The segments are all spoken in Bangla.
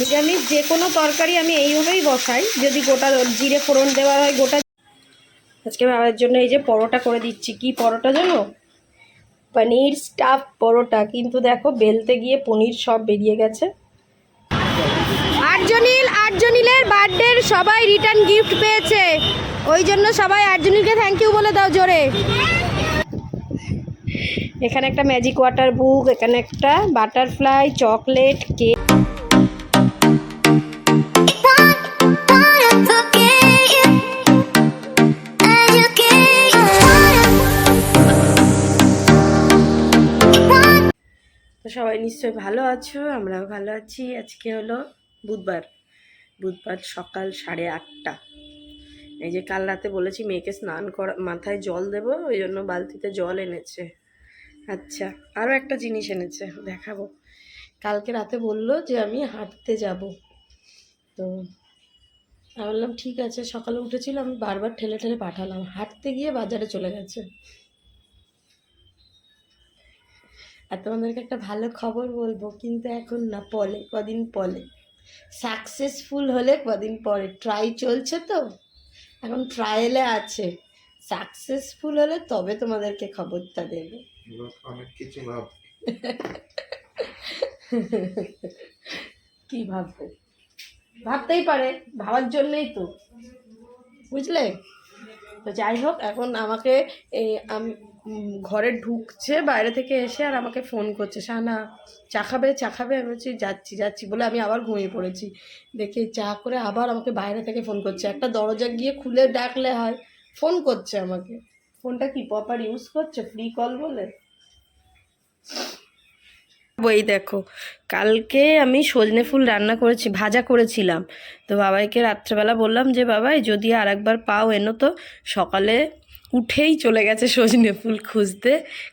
নিরামিষ যে কোনো তরকারি আমি এইভাবেই বসাই। যদি গোটা জিরে ফোড়ন দেওয়া হয় গোটা আজকে বাবার জন্য এই যে পরোটা করে দিচ্ছি। কি পরোটা জানো? পনির স্টাফ পরোটা। কিন্তু দেখো বেলতে গিয়ে পনির সব বেরিয়ে গেছে। আটজনিল আটজনিলের বার্থডের সবাই রিটার্ন গিফট পেয়েছে। ওই জন্য সবাই আটজনিলকে থ্যাংক ইউ বলে দাও জোরে। এখানে একটা ম্যাজিক ওয়াটার বুক এখানে একটা বাটারফ্লাই চকলেট কেক সবাই নিশ্চয়ই ভালো আছো? আমরাও ভালো আছি। আজকে হলো বুধবার। বুধবার সকাল সাড়ে আটটা। এই যে কাল রাতে বলেছি মেয়েকে স্নান করা মাথায় জল দেবো, ওই জন্য বালতিতে জল এনেছে। আচ্ছা আরও একটা জিনিস এনেছে, দেখাবো। কালকে রাতে বলল যে আমি হাঁটতে যাব। তো আমি বললাম, ঠিক আছে। সকালে উঠেছিলাম আমি বারবার ঠেলে ঠেলে পাঠালাম। হাঁটতে গিয়ে বাজারে চলে গেছে। আর তোমাদেরকে একটা ভালো খবর বলব কিন্তু এখন না পলে কদিন পলে। সাকসেসফুল হলে কদিন পরে। ট্রাই চলছে তো? এখন ট্রায়ালে আছে। সাকসেসফুল হলে তবে তোমাদেরকে খবরটা দেবে। অনেক কিছু ভাব কি ভাববো? ভাবতেই পারে ভাবার জন্যই তো। বুঝলে? তো যাই হোক, এখন আমাকে এই আম- ঘরে ঢুকছে, বাইরে থেকে এসে আর আমাকে ফোন করছে সানা চা খাবে চা খাবে? আমি বলছি, যাচ্ছি যাচ্ছি বলে আমি আবার ঘুমিয়ে পড়েছি। দেখে চা করে আবার আমাকে বাইরে থেকে ফোন করছে। একটা দরজা গিয়ে খুলে ডাকলে হয়, ফোন করছে আমাকে। ফোনটা কি প্রপার ইউজ করছে? ফ্রি কল বলে? বই দেখো। কালকে আমি সজনে ফুল রান্না করেছি, ভাজা করেছিলাম। তো বাবাইকে রাত্রেবেলা বললাম যে, বাবাই, যদি আর একবার পাও এনো তো। সকালে উঠেই চলে গেছে সজনে ফুল খুঁজতে।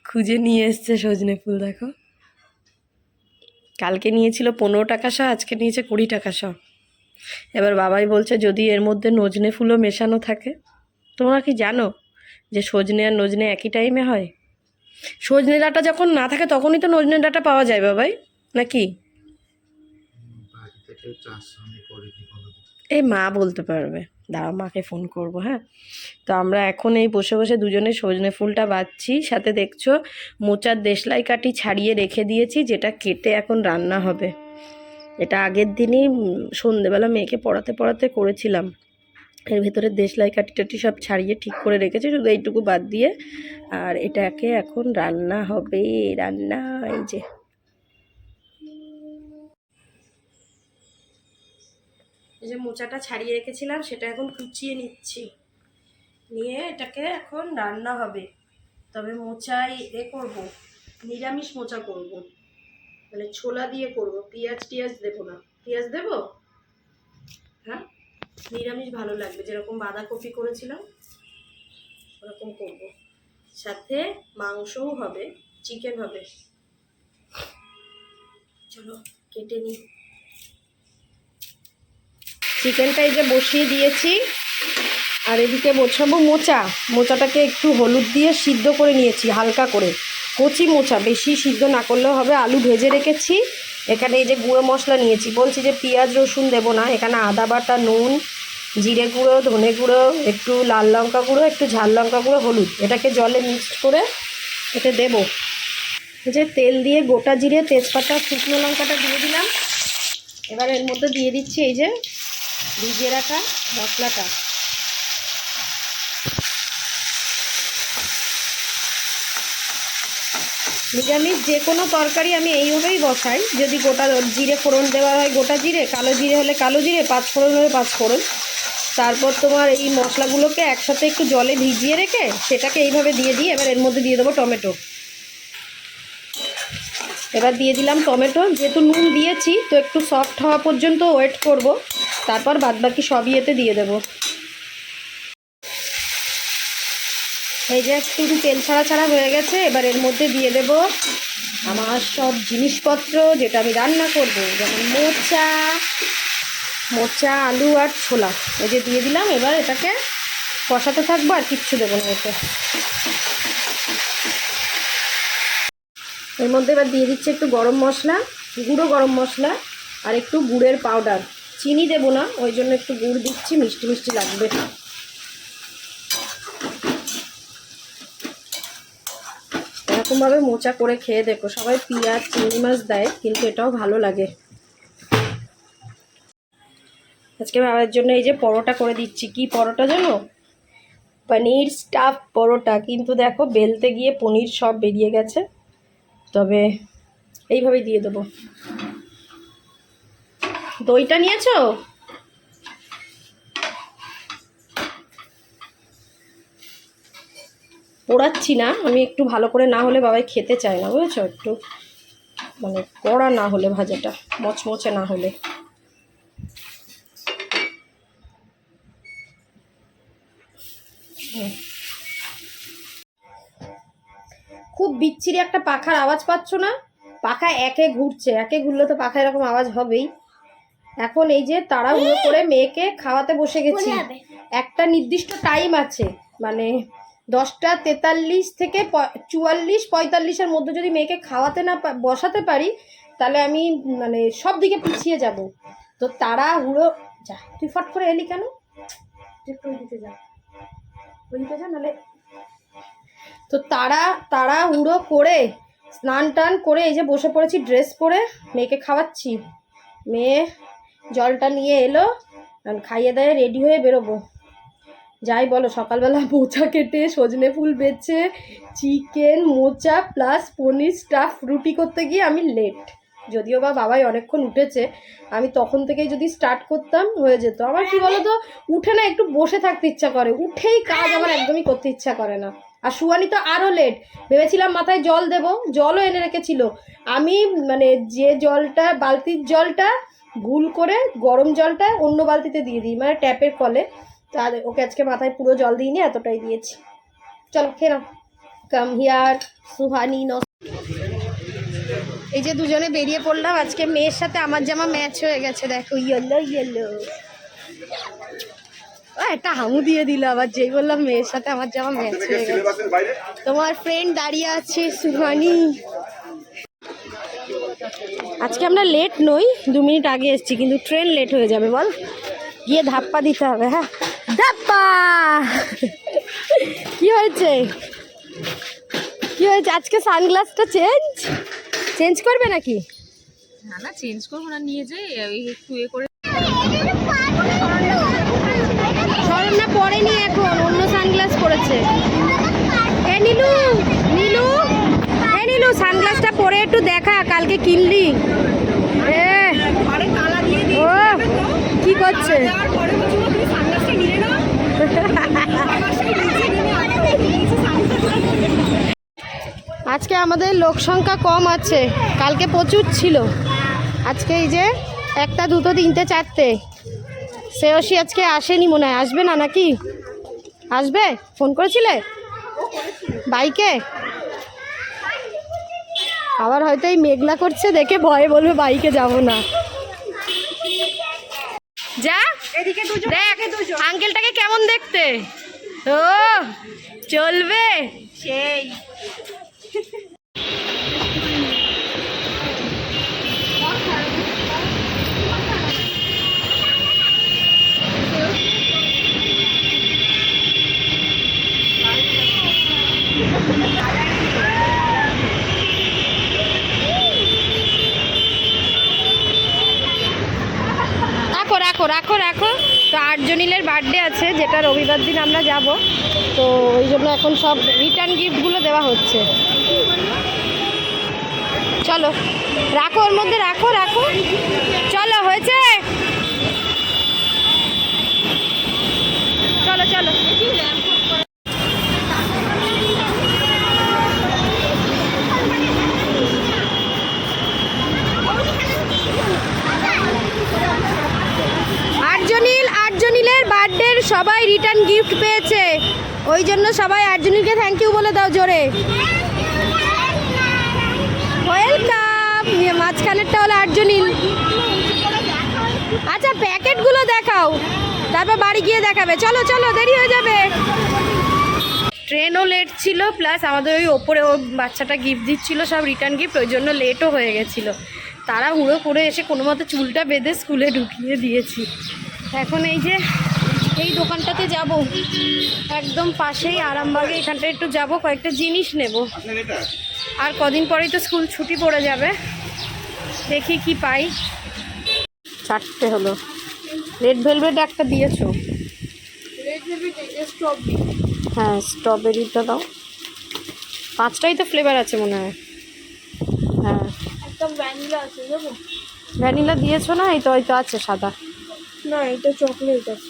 খুঁজে নিয়ে এসছে সজনে ফুল, দেখো। কালকে নিয়েছিল পনেরো টাকা শ আজকে নিয়েছে কুড়ি টাকা শ এবার বাবাই বলছে, যদি এর মধ্যে নজনে ফুলও মেশানো থাকে? তোমরা কি জানো যে সজনে আর নজনে একই টাইমে হয়? সজনে ডাঁটা যখন না থাকে তখনই তো নজনে ডাঁটা পাওয়া যায় বাবাই নাকি? এই মা বলতে পারবে। দাঁড়া মাকে ফোন করব হ্যাঁ? তো আমরা এখন এই বসে বসে দুজনে সজনে ফুলটা বাচ্ছি। সাথে দেখছ মোচার দেশলাই কাঠি ছাড়িয়ে রেখে দিয়েছি যেটা কেটে এখন রান্না হবে। এটা আগের দিনই সন্ধেবেলা মেয়েকে পড়াতে পড়াতে করেছিলাম। এর ভেতরে দেশলাই কাঠি টাটি সব ছাড়িয়ে ঠিক করে রেখেছে, শুধু এইটুকু বাদ দিয়ে। আর এটাকে এখন রান্না হবে, রান্না, এই যে। যে মোচাটা ছাড়িয়ে রেখেছিলাম, সেটা এখন কুচিয়ে নিচ্ছি। নিয়ে এটাকে এখন রান্না হবে। তবে মোচাই এ করব, নিরামিষ মোচা করব। মানে ছোলা দিয়ে করব, পেঁয়াজ টিয়াজ দেবো না। পেঁয়াজ দেবো? হ্যাঁ? নিরামিষ ভালো লাগবে, যেরকম বাঁধাকপি করেছিলাম, ওরকম করব। সাথে মাংসও হবে চিকেন হবে। চলো, কেটে নিই। চিকেনটা এই যে বসিয়ে দিয়েছি, আর এদিকে বসাবো মোচা। মোচাটাকে একটু হলুদ দিয়ে সিদ্ধ করে নিয়েছি, হালকা করে। কচি মোচা, বেশি সিদ্ধ না করলেও হবে, আলু ভেজে রেখেছি। এখানে এই যে গুঁড়ো মশলা নিয়েছি, বলছি যে পেঁয়াজ রসুন দেবো না, এখানে আদা বাটা, নুন, জিরে গুঁড়ো, ধনে গুঁড়ো, একটু লাল লঙ্কা গুঁড়ো, একটু ঝাল লঙ্কা গুঁড়ো, হলুদ। এটাকে জলে মিক্সড করে এতে দেবো। যে তেল দিয়ে গোটা জিরে তেজপাতা, শুকনো লঙ্কাটা দিয়ে দিলাম। এবার এর মধ্যে দিয়ে দিচ্ছি এই যে ভিজিয়ে রাখা মশলাটা। নিরামিষ যে কোনো তরকারি আমি এইভাবেই বসাই। যদি গোটা জিরে ফোড়ন দেওয়া হয়, গোটা জিরে, কালো জিরে হলে কালো জিরে, পাঁচ ফোড়ন হলে পাঁচ ফোড়ন। তারপর তোমার এই মশলাগুলোকে একসাথে একটু জলে ভিজিয়ে রেখে সেটাকে এইভাবে দিয়ে দিই। এবার এর মধ্যে দিয়ে দেবো টমেটো। এবার দিয়ে দিলাম টমেটো। যেহেতু নুন দিয়েছি, তো একটু সফট হওয়া পর্যন্ত ওয়েট করব। তারপর বাদবাকি সবই এতে দিয়ে দেবো। এই যে একটু তেল ছাড়া ছাড়া হয়ে গেছে, এবার এর মধ্যে দিয়ে দেব আমার সব জিনিসপত্র যেটা আমি রান্না করব, যেমন মোচা মোচা, আলু আর ছোলা। এই যে দিয়ে দিলাম, এবার এটাকে কষাতে থাকব আর কিচ্ছু দেবো না এতে। এর মধ্যে এবার দিয়ে দিচ্ছে একটু গরম মশলা, গুঁড়ো গরম মশলা আর একটু গুড়ের পাউডার। চিনি দেবো না, ওই জন্য একটু গুড় দিচ্ছি, মিষ্টি মিষ্টি লাগবে। এরকমভাবে মোচা করে খেয়ে দেখো। সবাই পেঁয়াজ, চিংড়ি মাছ দেয়, কিন্তু এটাও ভালো লাগে। আজকে বাবার জন্য এই যে পরোটা করে দিচ্ছি। কি পরোটা জানো? পনির স্টাফ পরোটা। কিন্তু দেখো, বেলতে গিয়ে পনির সব বেরিয়ে গেছে। তবে এইভাবেই দিয়ে দেবো। দইটা নিয়েছো? পোড়াচ্ছি না আমি একটু ভালো করে না হলে বাবাই খেতে চায় না বুঝেছ? একটু মানে কড়া না হলে ভাজাটা মচমচে না হলে। খুব বিচ্ছিরি একটা পাখার আওয়াজ পাচ্ছ না? পাখা একে ঘুরছে একে ঘুরলে তো পাখা এরকম আওয়াজ হবেই। এখন এই যে তাড়াহুড়ো করে মেয়েকে খাওয়াতে বসে গেছি। একটা নির্দিষ্ট টাইম আছে মানে দশটা তেতাল্লিশ থেকে চুয়াল্লিশ, পঁয়তাল্লিশের মধ্যে যদি মেয়েকে খাওয়াতে না বসাতে পারি, তাহলে আমি মানে সব দিকে পিছিয়ে যাব। তো তাড়াহুড়ো যা, তুই ফট করে এলি কেন? নাহলে তো তারা তাড়াহুড়ো করে স্নান টান করে এই যে বসে পড়েছি, ড্রেস পরে, মেয়েকে খাওয়াচ্ছি। মেয়ে জলটা নিয়ে এলো খাইয়ে দাইয়ে রেডি হয়ে বেরোবো। যাই বলো, সকালবেলা মোচা কেটে সজনে ফুল বেচে, চিকেন, মোচা প্লাস পনির স্টাফ রুটি করতে গিয়ে আমি লেট যদিও বা বাবাই অনেকক্ষণ উঠেছে, আমি তখন থেকেই যদি স্টার্ট করতাম, হয়ে যেত। আমার কি বলো তো উঠে না একটু বসে থাকতে ইচ্ছা করে। উঠেই কাজ আমার একদমই করতে ইচ্ছা করে না। আর সুয়ানি তো আরও লেট ভেবেছিলাম মাথায় জল দেব, জলও এনে রেখেছিল। আমি মানে যে জলটা, বালতির জলটা, ভুল করে গরম জলটা অন্য বালতিতে দিয়ে দিই মানে ট্যাপের কলে। তার ওকে আজকে মাথায় পুরো জল দিইনি এতটাই দিয়েছি। চলো, খেয়ে নাও। কাম হিয়ার সুহানি ন এই যে দুজনে বেরিয়ে পড়লাম, আজকে মেয়ের সাথে আমার জামা ম্যাচ হয়ে গেছে, দেখো ইয়েলো ইয়েলো একটা হামু দিয়ে দিল, আবার যেই বললাম মেয়ের সাথে আমার জামা ম্যাচ হয়ে গেছে। তোমার ফ্রেন্ড দাঁড়িয়ে আছে, সুহানি। আজকে আমরা লেট নই, দু মিনিট আগে এসেছি, কিন্তু ট্রেন লেট হয়ে যাবে, বল। গিয়ে ধাপ্পা দিতে হবে হ্যাঁ? কি হয়েছে? কি হয়েছে? আজকে সানগ্লাসটা চেঞ্জ? চেঞ্জ করবে নাকি? না না চেঞ্জ করব না নিয়ে যাই একটু এ করে। স্মরণা পরেনি এখন অন্য সানগ্লাস পরেছে। এ নীলু নীলু এ নীলু সানগ্লাসটা পরে একটু দেখা কালকে কিনলি। কি করছে? আজকে আমাদের লোক সংখ্যা কম আছে। কালকে প্রচুর ছিল। আজকে এই যে একটা, দুটো, তিনটে, চারটে। শ্রেয়সী আজকে আসেনি মনে হয়। আসবে না নাকি? আসবে? ফোন করেছিলে? বাইকে? আবার হয়তো এই মেঘলা করছে দেখে ভয়ে বলবে বাইকে যাব না। যা। এদিকে দুজন দেখ আঙ্কেলটাকে কেমন দেখতে? ও চলবে। সেই। যেটা রবিবার দিন আমরা যাব। তো ওই জন্য এখন সব রিটার্ন গিফটগুলো দেওয়া হচ্ছে। চলো, রাখো ওর মধ্যে, রাখো রাখো চলো হয়েছে চলো চলো আটজনিল আটজনিলের বার্থডের সবাই রিটার্ন গিফট পেয়েছে। ওই জন্য সবাই আটজনিলকে থ্যাংক ইউ বলে দাও জোরে। ওয়েলকাম মাঝখানেরটা হলো আটজনিল আচ্ছা প্যাকেটগুলো দেখাও। তারপর বাড়ি গিয়ে দেখাবে। চলো চলো, দেরি হয়ে যাবে। ট্রেনও লেট ছিল প্লাস আমাদের ওই ওপরে ও বাচ্চাটা গিফট দিচ্ছিল, সব রিটার্ন গিফট ওই জন্য লেটও হয়ে গেছিল। তারা হুড়ো করে এসে কোনো মতো চুলটা বেঁধে স্কুলে ঢুকিয়ে দিয়েছি। এখন এই যে এই দোকানটাতে যাব। একদম পাশেই আরামবাগে এখানটা একটু যাব কয়েকটা জিনিস নেব। আর কদিন পরেই তো স্কুল ছুটি পড়ে যাবে। দেখি কি পাই। চারটে হলো। রেড ভেলভেট একটা দিয়েছ? হ্যাঁ স্ট্রবেরিটা দাও। পাঁচটাই তো ফ্লেভার আছে মনে হয়। হ্যাঁ। একটা ভ্যানিলা আছে ভ্যানিলা দিয়েছ না? এই তো হয়তো আছে সাদা। না এটা চকলেট আছে।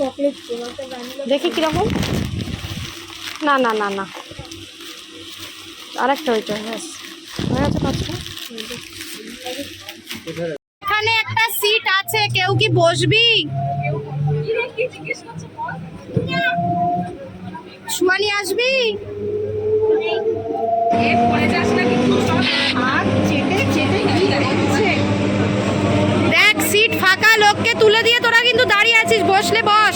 চকলেট দেখি কীরকম। না না না না। আরেকটা ওইটা ব্যাস। হয়ে গেছে পাঁচটা এখানে একটা সিট আছে কেউ কি বসবি? সুমানি আসবি? আর চেটে চেটে কি করছে? দেখ সিট ফাঁকা লোককে তুলে দিয়ে তোরা কিন্তু দাঁড়িয়ে আছিস বসলে বস বসো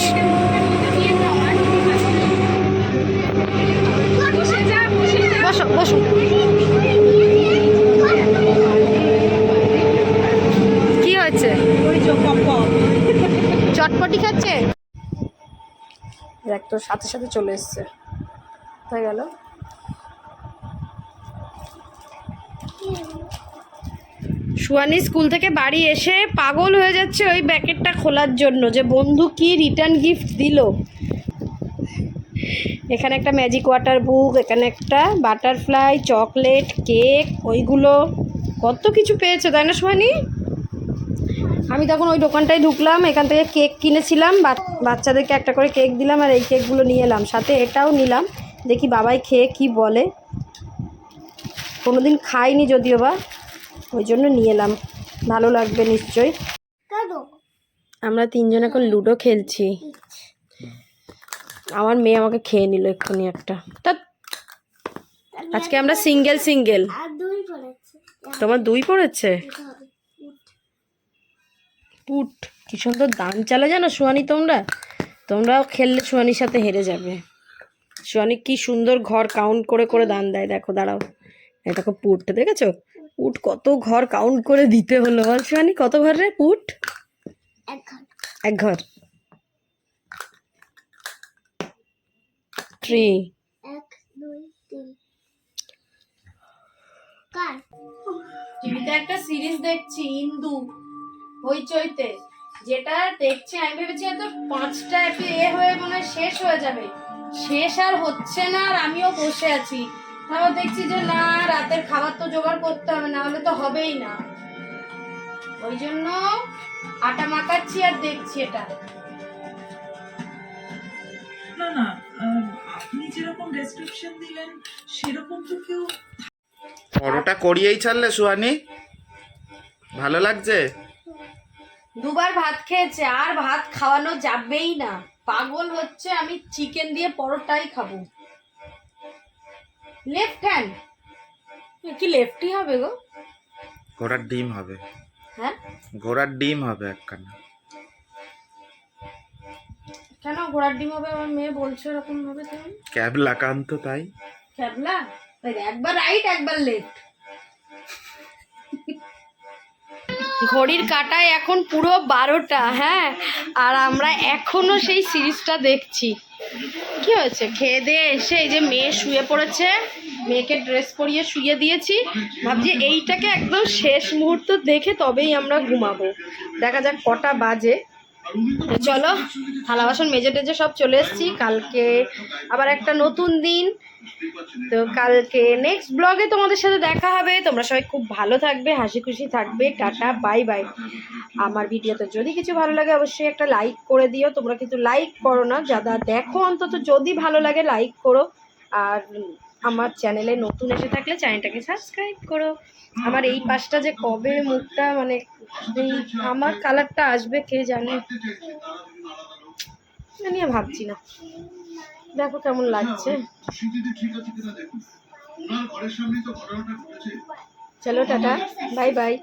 চটপটি খাচ্ছে? দেখ তোর সাথে সাথে চলে এসছে। হয়ে গেল? সুয়ানি স্কুল থেকে বাড়ি এসে পাগল হয়ে যাচ্ছে ওই প্যাকেটটা খোলার জন্য যে বন্ধু কি রিটার্ন গিফট দিল? এখানে একটা ম্যাজিক ওয়াটার বুক এখানে একটা বাটারফ্লাই চকলেট কেক ওইগুলো কত কিছু পেয়েছে তাই না সুয়ানি? আমি তখন ওই দোকানটায় ঢুকলাম এখান থেকে কেক কিনেছিলাম বাচ- বাচ্চাদেরকে একটা করে কেক দিলাম আর এই কেকগুলো নিয়ে এলাম সাথে এটাও নিলাম দেখি বাবাই খেয়ে কি বলে। কোনোদিন খাইনি যদিও বা ওই জন্য নিয়ে এলাম ভালো লাগবে নিশ্চয়ই। আমরা তিনজন এখন লুডো খেলছি। আমার মেয়ে আমাকে খেয়ে নিল এক্ষুনি একটা। তা আজকে আমরা সিঙ্গেল সিঙ্গেল। তোমার দুই পড়েছে? হবে পুট কি সুন্দর দান চালা জানো সুয়ানি তোমরা? তোমরাও খেললে সুয়ানির সাথে হেরে যাবে। সুয়ানি কি সুন্দর ঘর কাউন্ট করে করে দান দেয় দেখো দাঁড়াও। দেখো পুটটা দেখেছ? পুট কত ঘর কাউন্ট করে দিতে হলো বল সুয়ানি কত ঘর রে পুট? এক ঘর। ট্রি একটা সিরিজ দেখছি ইন্দু। হইচইতে যেটা দেখছি আমি ভেবেছি এত পাঁচটা এপি এ হয়ে মনে হয় শেষ হয়ে যাবে। শেষ আর হচ্ছে না আর আমিও বসে আছি। তারপর দেখছি যে না রাতের খাবার তো জোগাড় করতে হবে না হলে তো হবেই না। ওই জন্য আটা মাখাচ্ছি আর দেখছি এটা। না না আপনি যেরকম ডেসক্রিপশন দিলেন সেরকম তো কেউ পরোটা করিয়েই ছাড়লে সুহানি? ভালো লাগছে? দুবার ভাত খেয়েছে আর ভাত খাওয়ানো যাবেই না। পাগল হচ্ছে আমি চিকেন দিয়ে পরোটাই খাব। লেফট হ্যান্ড কি লেফটই হবে গো? ঘোড়ার ডিম হবে। হ্যাঁ? ঘোড়ার ডিম হবে একখানা। কেন ঘোড়ার ডিম হবে? আমার মেয়ে বলছে এরকম ভাবে তুমি। ক্যাবলা কান্ত তাই। ক্যাবলা? একবার রাইট একবার লেফট ঘড়ির কাটায় এখন পুরো বারোটা হ্যাঁ? আর আমরা এখনও সেই সিরিজটা দেখছি। কি হয়েছে? খেয়ে দিয়ে এসে এই যে মেয়ে শুয়ে পড়েছে, মেয়েকে ড্রেস পরিয়ে শুয়ে দিয়েছি। ভাবছি এইটাকে একদম শেষ মুহূর্ত দেখে তবেই আমরা ঘুমাবো। দেখা যাক কটা বাজে। চলো, থালা বাসন মেজে টেজে সব চলে এসেছি। কালকে আবার একটা নতুন দিন। তো কালকে নেক্সট ব্লগে তোমাদের সাথে দেখা হবে। তোমরা সবাই খুব ভালো থাকবে, হাসি খুশি থাকবে। টাটা বাই বাই আমার ভিডিওতে যদি কিছু ভালো লাগে অবশ্যই একটা লাইক করে দিও। তোমরা কিন্তু লাইক করো না, যারা দেখো অন্তত যদি ভালো লাগে লাইক করো। আর আমার চ্যানেলে নতুন এসে থাকলে চ্যানেলটাকে সাবস্ক্রাইব করো। আমার এই পাশটা যে কবে মুখটা মানে আমার কালারটা আসবে কে জানে? নিয়ে ভাবছি না। দেখো কেমন লাগছে। চলো টাটা বাই বাই।